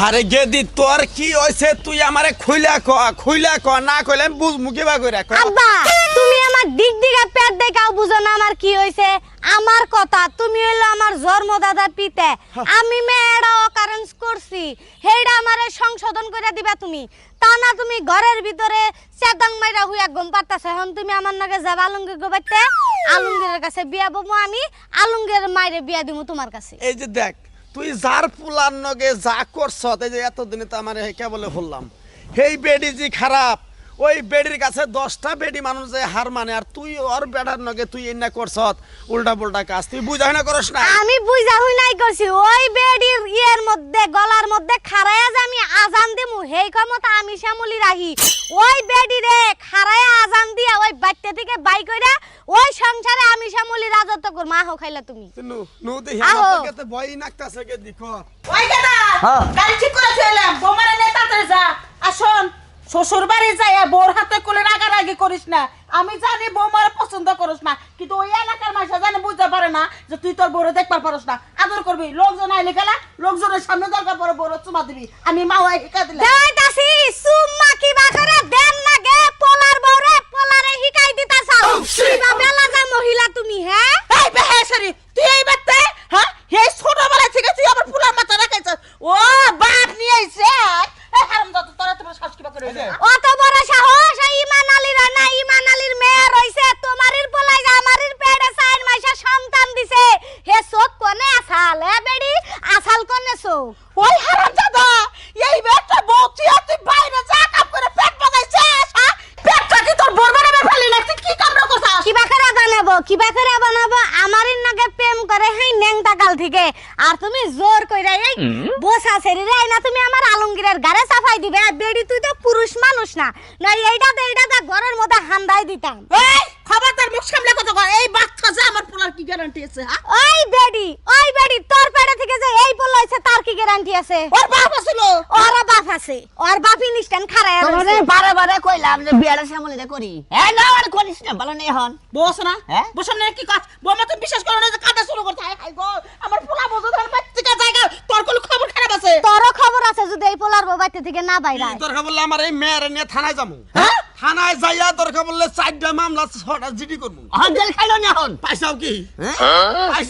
আরে গেদি তোর কি হইছে তুই আমারে খুইলা ক খুইলা ক না কইলে আমি বুঝ মুখে বা কইরা ক আব্বা তুমি আমার দিক দিগা পেট দেখাও বুঝো না আমার কি হইছে। আমার কথা তুমি হইল আমার জন্মদাদা পিতে। আমি মেয়েরা অকারেন্স করছি। হেইডা আমারে সংশোধন করে দিবা তুমি। তা না তুমি ঘরের ভিতরে চেতাং মাইরা হুইয়া গম পারতাছ এখন তুমি আমার নাকে যাবা আলুঙ্গির গোবাইতে। আলুঙ্গিরের কাছে বিয়া বমু আমি আলুঙ্গিরের মাইরে বিয়া দিমু তোমার কাছে। এই যে দেখ তুই যার পুলার নগে যা করছ এই যে এতদিনে তো আমার কেবলে বললাম সেই বেডি যে খারাপ, ওই বেডির কাছে দশটা বেডি মানুষ যে হার মানে আর তুই ওর বেড়ার নগে তুই এনা করছ উল্টা পুল্টা কাজ, তুই বুঝা বুঝাই না করস না। আমি বুঝা হই নাই করছি, ওই বেডির ইয়ের মধ্যে, গলার মধ্যে খারায়া যে আমি আজান হেই ক্ষমতা আমি শ্যামলি রাহি। ওই বেডি রে খারায় আজান দিয়া ওই বাচ্চা থেকে বাই কইরা ওই সংসারে আমি শ্যামলি রাজত্ব কর মা হো খাইলা তুমি। নু নু দেখি। আমার তোকে ভয় নাকতাছে কে দেখো। ওই দাদা হ্যাঁ। গাড়ি ঠিক করে চলে বোমারে নেতা যা। আসুন। শ্বশুর বাড়ি যাই বোর হাতে কোলে রাগারাগি করিস না। আমি জানি বৌমার পছন্দ করিস না কিন্তু ওই এলাকার মানুষ জানে বুঝতে পারে না যে তুই তোর বউরে দেখবার পারস না। আদর করবি লোকজন আইলে গেলা লোকজনের সামনে দরকার পরে বউর চুমা দিবি। আমি মা ওই শিখা দিলাম। দেইতাছি সুম্মা কি বাকরে দেন না গে পোলার বউরে পোলারে হিকাই দিতাছাও কিবা বেলা যায় মহিলা তুমি হ্যাঁ এই বেহেশরি তুই এই বাতে হ্যাঁ হে ছোটবেলা থেকে তুই আমার ফুলার মাথা রাখাইছ ও বাপ নিয়ে আইছে এই হারাম দাদা তোরা তোমার শাস কিবা করে হইছে? অত বড় সাহস এই ইমান আলীর না ইমান আলীর মেয়ে রইছে তোমারির পোলাই যে আমারির পেটে চার মাসে সন্তান দিছে হে চোখ কোনে আসাল হে বেড়ি আসাল কোনে চোখ? ওই হারাম দাদা এই বেটা বউ তুই বাইরে যা কাম করে পেট বানাইছিস হ্যাঁ পেটটা কি তোর বরবারে ফেলি না তুই কি কামড়া করছিস? কিবা করে বানাবো কিবা করে বানাবো আমারির নাকে প্রেম করে হেই নেংটা কাল থেকে। আর তুমি জোর কইরা এই বসা সেরি রে না তুমি আমার আলমগীরের গারে সাফাই দিবে। আর বেড়ি তুই তো পুরুষ মানুষ না। না এইটা তো এইটা তো ঘরের মধ্যে হান্দাই দিতাম। এই খবরদার মুখ সামলে কথা কর এই বাচ্চা যে আমার পোলার কি গ্যারান্টি আছে হ্যাঁ? ওই বেডি ওই বেডি তোর পেটে থেকে যে এই বলল হইছে তার কি গ্যারান্টি আছে? ওর বাপ আছিল ওর বাপ আছে। ওর বাপই নিষ্টান খারায় তোমাদের বারে বারে কইলাম যে বিয়াটা শ্যামলিতে করি। হ্যাঁ না আর করিস না ভালো নেই হন বস না? হ্যাঁ? বস না কি কাজ? বৌমা তো বিশ্বাস করো না যে কাঁদা শুরু করছে হাই হাই গো আমার পোলা বসে ধর বাচ্চা জায়গা তোর কোনো খবর খারাপ আছে? তোরও খবর আছে যদি এই পোলার বউ বাড়িতে থেকে না বাইরায় দরকার বললে আমার এই মেয়ের নিয়ে থানায় যাব। হ্যাঁ? থানায় যাইয়া দরকার বললে চারটা মামলা ছটা জিডি করব। জেল খাইলো না হন পাইসাও কি? হ্যাঁ?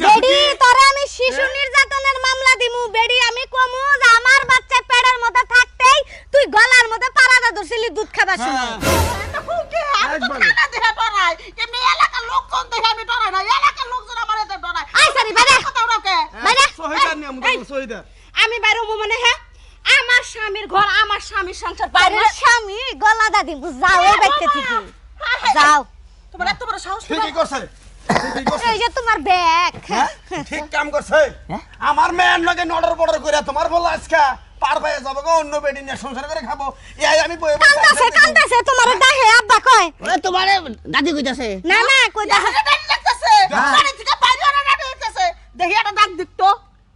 বেডি কি? তোরে আমি শিশু নির্যাতনের মামলা দিমু। বেডি আমি কমু যে আমার বাচ্চা পেটের মধ্যে থাকতেই তুই গলার মধ্যে পারাদা ধরছিলি দুধ খাবার সময়। আমি বাইরে। হব মানে হ্যাঁ? স্বামীর ঘর আমার স্বামীর সংসার বাইরে স্বামী গলা দাদি যাও এই বাড়িতে থেকে যাও। তোমার এত বড় সাহস ঠিকই করছে এই যে তোমার ব্যাগ। হ্যাঁ? ঠিক কাম করছে। আমার মেয়ের নগে নডর বড়র করে তোমার বল আজকে পার পায়ে যাব গো অন্য বেডি নিয়ে সংসার করে খাব। এই আমি বই কান্দাছে কান্দাছে তোমার ডাহে আব্বা কয়। ওরে তোমারে দাদি কইতাছে। না না কই দেখা হাতে দাঁড়িয়ে লাগতেছে। বাড়ি থেকে বাইরে লাগতেছে। দেখি একটা ডাক দিক তো।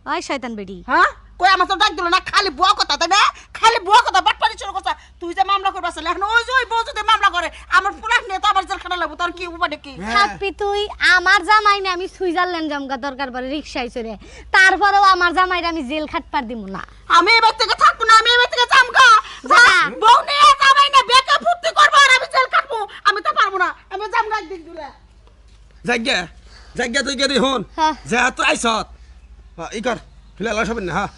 ওই শয়তান বেডি। হ্যাঁ? কই আমার তো ডাক দিল না খালি বুয়া কথা তাই না খালি বুয়া কথা বাটপাড়ি শুরু করছে তুই যে মামলা করবা আসলে এখন ওই যে ওই বউ যদি মামলা করে আমার পুলাক নিয়ে তো আমার জেলখানা লাগবো কি? থাকবি তুই? আমার জামাই না আমি সুইজারল্যান্ড জামগা দরকার পড়ে চড়ে। তারপরেও আমার জামাইরা আমি জেল খাট পার দিব না। আমি এবার থেকে থাকব না আমি এবার থেকে জামগা যা। বউ নিয়ে জামাই না বেকা ফুর্তি করব আর আমি জেল কাটবো আমি তো পারব না আমি জামগা একদিন দিলে জায়গা জায়গা তুই গেদি হন হ্যাঁ। যে তুই আইসত হ্যাঁ, ই কর ফিলাল সবেন না হ্যাঁ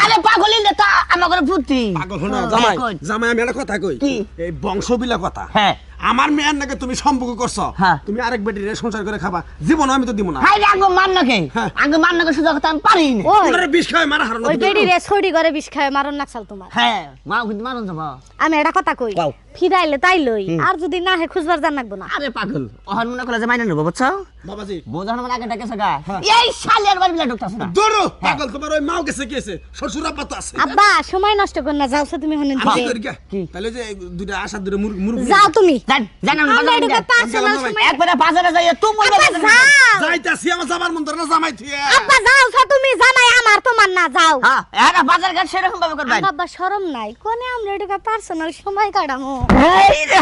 আরে পাগলি তা আমার ঘরে ফুটি পাগল হো না জামাই। জামাই আমি একটা কথা কই? এই বংশবিলা কথা। হ্যাঁ। আমার মেয়ের নাকি তুমি সম্পর্ক করছ। হ্যাঁ। তুমি আরেক বেটির সংসার করে খাবা। জীবন আমি তো দিব না। হাই আঙ্গু মান নাকে? আঙ্গু মান নাকে সুযোগ তো আমি পারি না। ওরে ওনারে বিষ খায় মারা হারানো ওই বেটি রে ছড়ি করে বিষ খায় মারন না চাল তোমার। হ্যাঁ মা কিন্তু মারন যাব। আমি এটা কথা কই। ফিরাইলে তাই লই। আর যদি না হে খুঁজবার জান লাগবো না। আরে পাগল ওহন মনে করে যে মাইনা নেব বুঝছ? বাবাজি। বোঝানো মানে আগে ডাকে সাগা এই শালের বাড়ি বিলা ঢুকতাছ না। দৌড়ো পাগল তোমার ওই মাও গেছে গেছে শ্বশুর আব্বা তো আছে। আব্বা সময় নষ্ট কর না যাও তুমি হনে দিকে কি? তাহলে যে দুইটা আশা মুরগি মুরগি যাও তুমি। জান জান আমি বাজারে পার্সোনাল সময় একবারে বাজারে যাই বলবে যাইতাছি আমার যাবার মন ধরে না জামাই থুয়ে। আব্বা যাও তুমি তোমার না যাও। হ্যাঁ এরা বাজার ঘাট সেরকম ভাবে করবেন। বাবা শরম নাই। কোনে আমরা এটা পার্সোনাল সময় কাটামো? এই রে